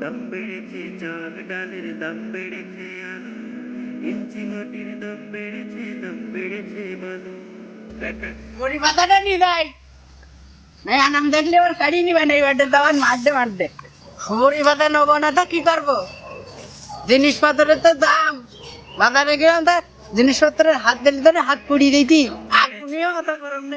দাম বেড়েছে চাল ডালের নিবে না তো কি করব? জিনিসপত্রের তো দাম। বাজারে গেলাম তো জিনিসপত্রের হাত দিলে তো হাত পুড়িয়ে দিতি। পুড়িয়েও কথা করম না।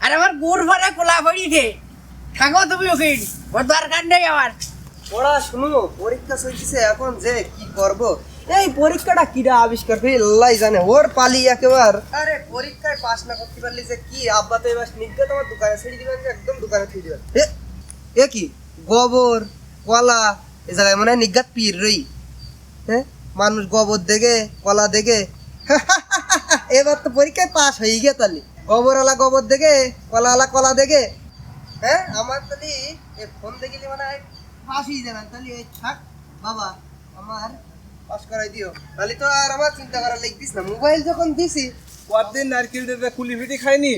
আর আমার গুড় ভরে কোলা পড়িছে থাকো তুমি ওকে ওর দরকার নেই আমার। ওরা শুনো, পরীক্ষা চলতেছে, এখন যে কি করব? এই পরীক্ষাটা কিরা আবিষ্কার করে আল্লাহ জানে। ওর পালি একেবার। আরে, পরীক্ষায় পাস না করতে পারলি যে কি? আব্বা তো এবার নিজ্ঞা তোমার দোকানে ছেড়ে দিবেন একদম দোকানে ছেড়ে দিবেন এ কি? গোবর, কলা, এ জায়গায় মনে নিজ্ঞাত পীর রই হ্যাঁ? মানুষ গোবর দেখে, কলা দেখে। এবার তো পরীক্ষায় পাস হয়ে গিয়ে তাহলে। গোবরওয়ালা গোবর দেখে, কলাওয়ালা কলা দেখে। হ্যাঁ আমার তাহলে এই ফোন দেখিলে মানে হয়ে যাবেন তাহলে এই থাক, বাবা, আমার পাস করাই দিও। তাহলে তো আর আমার চিন্তা করার লিখতিস না। মোবাইল যখন দিছি পরদিন নারকেল দেবে, কুলি পিঠে খাইনি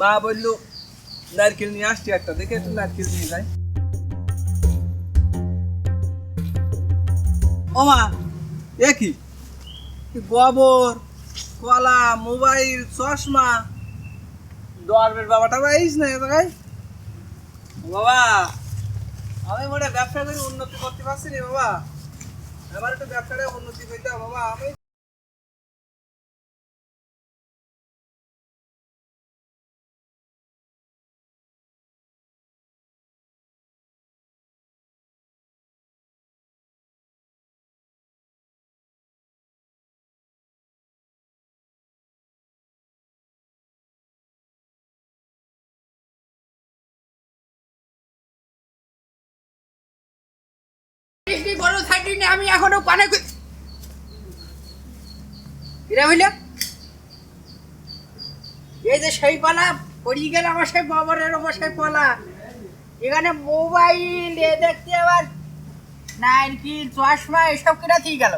মা বলল, নারকেল নিয়ে আসছি একটা, দেখে একটু নারকেল নিয়ে যাই ও মা, এ কি? গোবর, কলা, মোবাইল, চশমা দরবের বাবাটা পাইস না এত ভাই। বাবা, আমি মনে ব্যবসা করে উন্নতি করতে পারছি রে বাবা। আমার একটু ব্যবসাটা উন্নতি করতে বাবা, আমি বড় থাকি আমি এখনও পানে এই যে সেই পালা পড়িয়ে গেল আমার সেই বাবরের পালা। এখানে মোবাইল, এ দেখতে আবার নারকেল চশমা, এসব কিনা ঠিক গেল।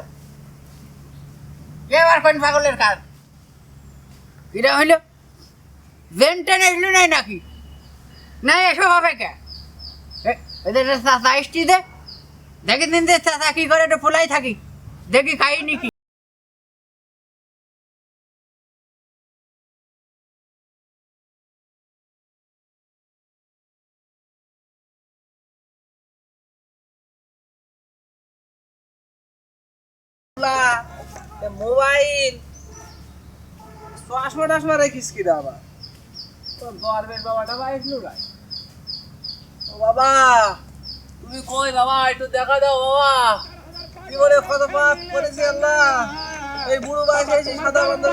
এবার কোন পাগলের কাজ? কিরা হইল ভেন্টেন এসলো নাই নাকি? না এসব হবে কে? এদের দে। দেখি দিন কি করে, একটু ফুলাই থাকি। দেখি খাইনি কি। মোবাইল। চশমা টশমা রেখিস কি আবার? তোর গর্বের বাবাটা পাইছিল গাই ও বাবা! তুমি কই বাবা? একটু দেখা দাও বাবা। কি বলে কত পাপ করেছি আল্লাহ। এই বুড়ো বয়সে এসে সাদা বন্ধ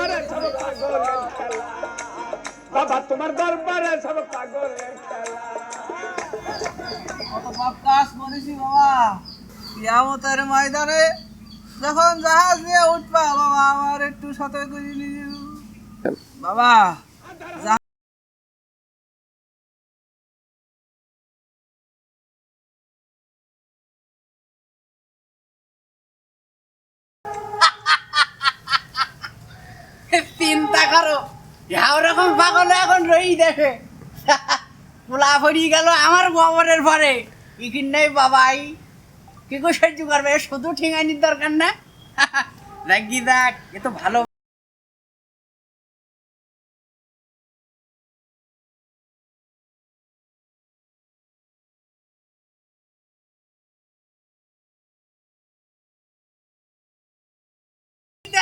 বাবা তোমার দরবারে সব পাগলের খেলা কত পাপ কাজ করেছি বাবা। কিয়ামতের ময়দানে যখন জাহাজ নিয়ে উঠবা বাবা আমার একটু সাথে করে নিও। বাবা জাহাজ চিন্তা করো যাও রকম পাগল এখন দেখে। পোলা পড়ি গেল আমার গোবরের পরে। ইখিন নেই বাবাই। কি করে সহ্য করবে? শুধু ঠিঙানির দরকার না? রাগি দেখ এ তো ভালো।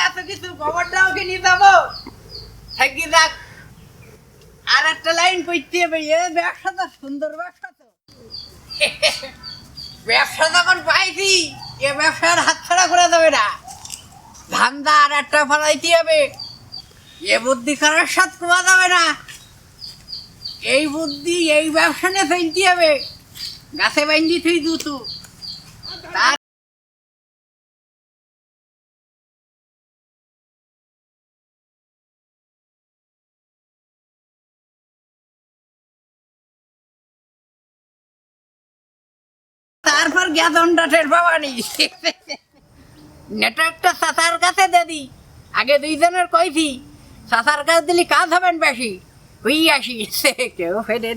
এত কিছু গোবরটাও কি নিয়ে যাব থাকি দেখ আর একটা লাইন করতে হবে, এ ব্যবসা তো সুন্দর ব্যবসা তো। ব্যবসা যখন পাইছি, এ ব্যবসার হাত ছাড়া করে দেবে না। ধান্দা আর একটা ফলাইতে হবে। এ বুদ্ধি করার সাথ কোয়া যাবে না। এই বুদ্ধি, এই ব্যবসা নিয়ে ফেলতে হবে। গাছে বাইন্দি তুই দুতু। তারপর জ্ঞাতনটা টের পাবানি নেটওয়ার্কটা সাসার কাছে দিদি আগে দুইজনের কইছি সাসার কাছে দিলি কাজ হবেন বেশি। হই আসি। কেউ ফেরে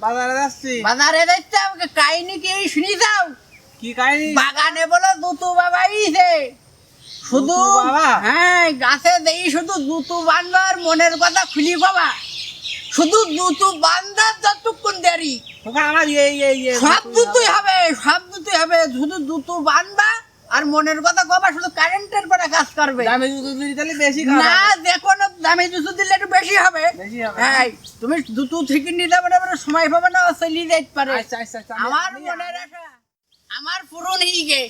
বাজারে যাচ্ছি। বাজারে আমাকে কাহিনী কি শুনি যাও কি কাহিনী? বাগানে বলে দুতু বাবা ইছে শুধু বাবা? হ্যাঁ গাছে দেই শুধু দুতু বান্ধার মনের কথা খুলি বাবা। শুধু দুতু বান্ধার যতক্ষণ দেরি। আমার এই এই এই সব দুতুই হবে সব দুতুই হবে। শুধু দুতু আর মনের কথা কবা শুধু কারেন্টের পরে কাজ করবে। দামে জুতো দিলি তাহলে বেশি না খারাপ যে কোনো দামি দুতু দিলে একটু বেশি হবে। হ্যাঁ তুমি দুতু থেকে নিতে পারে মানে সময় পাবে না চলি যাইতে পারে। আচ্ছা আচ্ছা আচ্ছা আমি- আমার আমি- মনের আশা আমার পূরণ হয়ে গে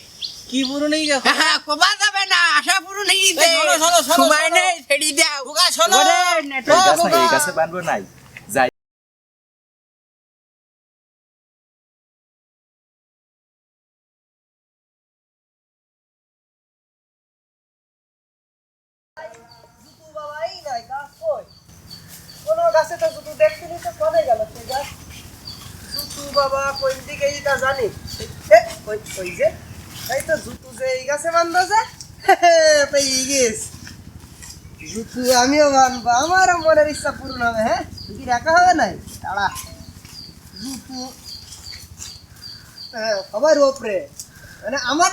কি পুরো নেই গেছে হ্যাঁ, কবা যাবে না আশা শোনো, শোনো, সময়। নেই ছেড়ে দাও খোকা, শোনো। এই। গাছে বানবো নাই যাই জুতু বাবাই নাই গাছ কই কোনো গাছে তো জুতু দেখতে নি তো কোনে গেল সেই গাছ জুতু বাবা কোন দিকে এইটা জানি ওই ওই যে এই তো জুতু যে এই গাছে বান্ধা যে পেয়ে গেছ জুতু আমিও বানবো, আমারও মনের ইচ্ছা পূরণ হবে হ্যাঁ? কি রাখা হবে নাই? তাড়া জুতু হ্যাঁ সবার ওপরে মানে আমার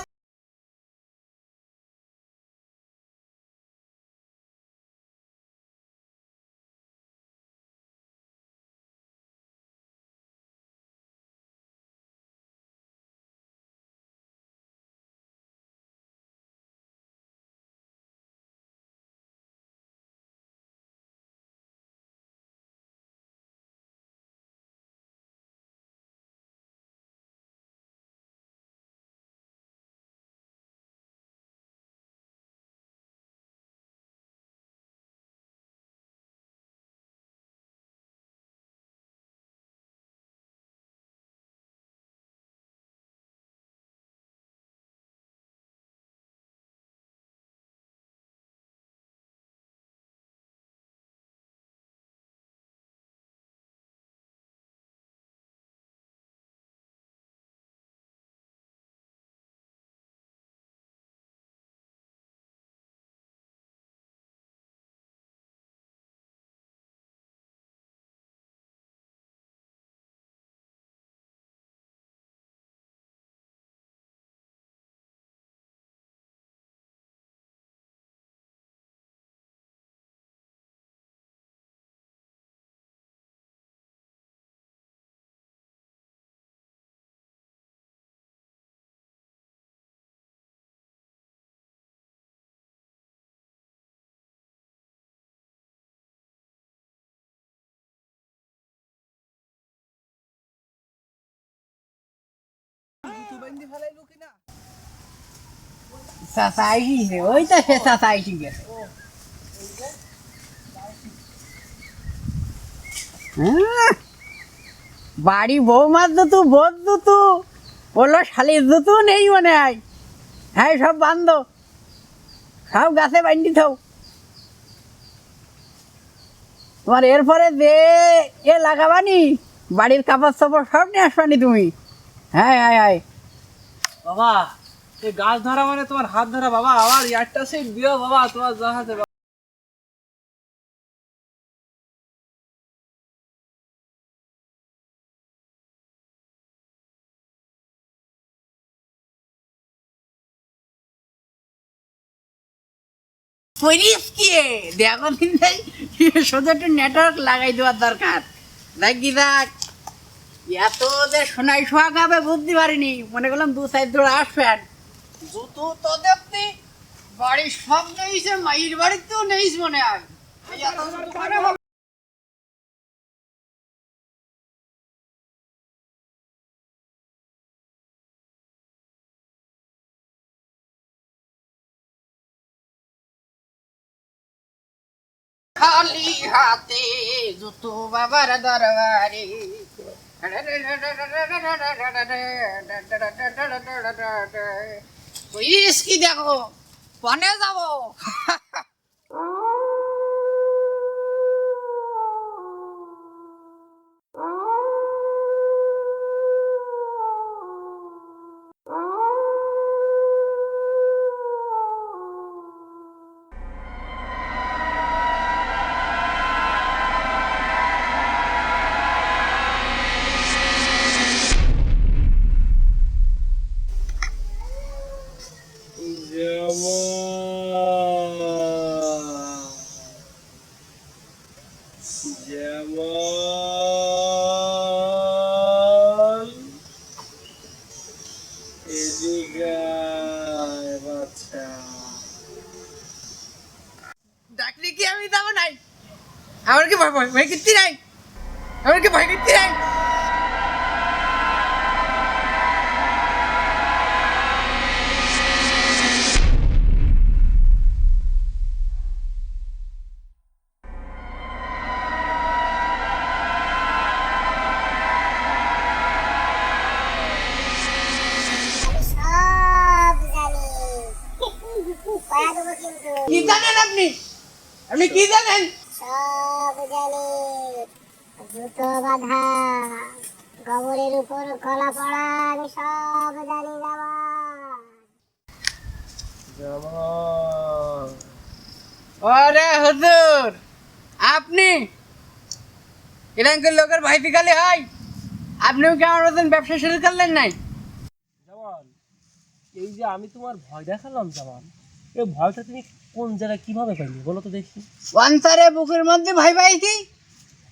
বাড়ি বৌমার দুতু বোধ দুতু বলল শালির দুতু নেই মনে হয় হ্যাঁ সব বান্ধ সব গাছে বান্ডি থাও তোমার এরপরে যে এ লাগাবানি বাড়ির কাপড় চাপড় সব নিয়ে আসবানি তুমি হ্যাঁ হ্যাঁ হ্যাঁ বাবা, এই গাছ ধরা মানে তোমার হাত ধরা, বাবা, আবার ইয়ারটা সেই দিও, বাবা, তোমার জাহাজে পরিস কি দেখো শুধু একটু নেটওয়ার্ক লাগাই দেওয়ার দরকার। দেখ দেখ এত যে শোয়া সোয়াগাবে বুদ্ধি পারিনি মনে করলাম দু চার আসবেন। জুতো তো দেখতে বাড়ির সব নেইছে নেইস মনে হয়। জুতো খালি হাতে জুতো বাবার দরবারে। কি দেখো বনে যাব কি আমি যাব নাই। আমার কি ভয় ভয় ভয় কীর্তি নাই? আমার কি ভয় কীর্তি নাই? আপনি কি জানেন? সব জানি জুতো বাঁধা গোবরের উপর কলা পড়া আমি সব জানি ওরে হুজুর আপনি? এরকম লোকের ভাই বিকালে হয়? আপনিও কি আমার মতন ব্যবসা শুরু করলেন নাই? জামান এই যে আমি তোমার ভয় দেখালাম জামান এই ভয়টা তুমি কোন জায়গায় কীভাবে পাইলে? বলো তো দেখি। অন্তরে বুকের মধ্যে ভাই ভাই পাইছি।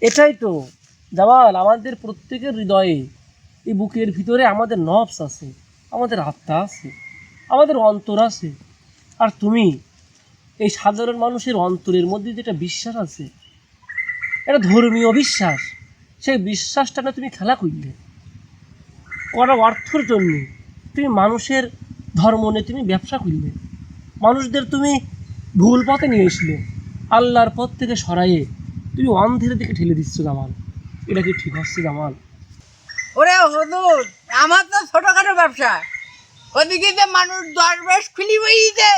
এটাই তো। জামাল আমাদের প্রত্যেকের হৃদয়ে এই বুকের ভিতরে আমাদের নবস আছে আমাদের আত্মা আছে আমাদের অন্তর আছে। আর তুমি এই সাধারণ মানুষের অন্তরের মধ্যে যেটা বিশ্বাস আছে এটা ধর্মীয় বিশ্বাস। সেই বিশ্বাসটা না তুমি খেলা করলে। কটা অর্থর জন্য তুমি মানুষের ধর্ম নিয়ে তুমি ব্যবসা করলে। মানুষদের তুমি ভুল পথে নিয়ে এসলে। আল্লাহর পথ থেকে সরাইয়ে তুমি অন্ধের দিকে ঠেলে দিচ্ছ জামাল। এটা কি ঠিক হচ্ছে জামাল? ওরে হুজুর আমার তো ছোটখাটো ব্যবসা। ওদিকে যে মানুষ দশ বেশ খুলি বইছে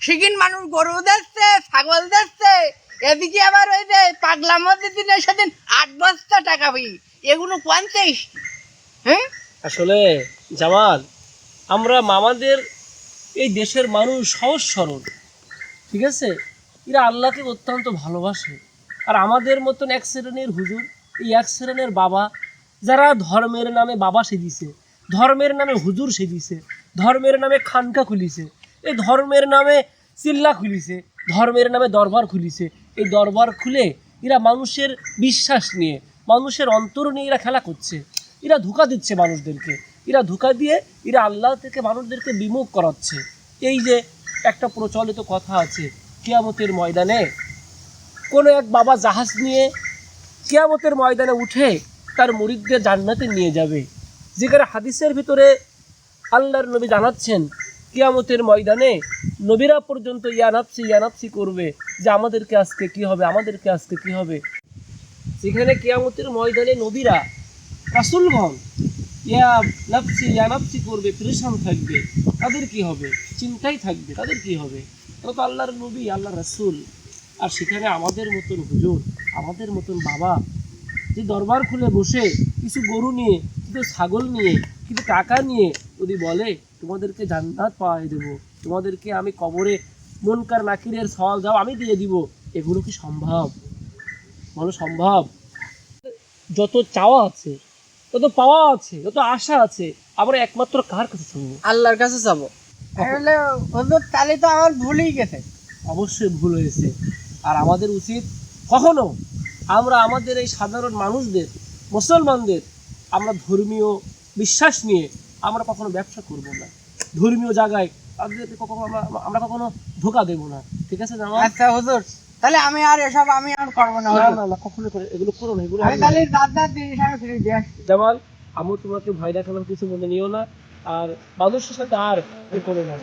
সেদিন মানুষ গরু দিচ্ছে ছাগল দিচ্ছে এদিকে আবার ওই যে পাগলা মধ্যে দিনে সেদিন আট বস্তা টাকা বই এগুলো পঞ্চাশ। হ্যাঁ? আসলে জামাল আমরা মামাদের এই দেশের মানুষ সহজ সরল। ঠিক আছে? এরা আল্লাহকে অত্যন্ত ভালোবাসে। আর আমাদের মতন এক শ্রেণির হুজুর, এই এক শ্রেণির বাবা, যারা ধর্মের নামে বাবা সেদিছে ধর্মের নামে হুজুর সেদিছে ধর্মের নামে খানকা খুলিছে এই ধর্মের নামে চিল্লা খুলিছে, ধর্মের নামে দরবার খুলিছে, এই দরবার খুলে এরা মানুষের বিশ্বাস নিয়ে, মানুষের অন্তর নিয়ে এরা খেলা করছে। এরা ধোকা দিচ্ছে মানুষদেরকে। এরা ধোকা দিয়ে এরা আল্লাহ থেকে মানুষদেরকে বিমুখ করাচ্ছে। এই যে একটা প্রচলিত কথা আছে, কিয়ামতের ময়দানে কোনো এক বাবা জাহাজ নিয়ে কিয়ামতের ময়দানে উঠে তার মুরিদদের জান্নাতে নিয়ে যাবে। যেখানে হাদিসের ভিতরে আল্লাহর নবী জানাচ্ছেন, কিয়ামতের ময়দানে নবীরা পর্যন্ত ইয়ানাপসি ইয়ানাপসি করবে যে আমাদেরকে আজকে কি হবে, আমাদেরকে আজকে কি হবে। যেখানে কিয়ামতের ময়দানে নবীরা রাসুলগণ ইয়া নাফসি ইয়া করবে পরেশান থাকবে, তাদের কি হবে? চিন্তাই থাকবে, তাদের কি হবে? তারা তো আল্লাহর নবী আল্লাহ রাসূল। আর সেখানে আমাদের মতন হুজুর, আমাদের মতন বাবা, যে দরবার খুলে বসে কিছু গরু নিয়ে, কিছু ছাগল নিয়ে, কিছু টাকা নিয়ে, যদি বলে, তোমাদেরকে জান্নাত পাওয়াই দেবো, তোমাদেরকে আমি কবরে মনকার নাকিরের সওয়াল দাও আমি দিয়ে দিব। এগুলো কি সম্ভব? বলো, সম্ভব? যত চাওয়া আছে যত পাওয়া আছে যত আশা আছে। আমরা একমাত্র কার কাছে শুনব আল্লাহর কাছে যাব। তাহলে হুজুর তাহলে তো আমার ভুলই গেছে। অবশ্যই ভুল হয়েছে। আর আমাদের উচিত কখনো আমরা আমাদের এই সাধারণ মানুষদের মুসলমানদের আমরা ধর্মীয় বিশ্বাস নিয়ে আমরা কখনো ব্যবসা করব না। ধর্মীয় জায়গায় তাদেরকে কখনো আমরা আমরা কখনো ধোকা দেব না। ঠিক আছে আচ্ছা হুজুর। তাহলে আমি আর এসব আমি আর করব না না না না কখনো করে এগুলো করো না এগুলো আমি তাহলে দাদার জিনিস আমি ফিরে দিয়ে জামাল আমি তোমাকে ভয় দেখানোর কিছু মনে নিও না আর মানুষের সাথে আর এ করো না।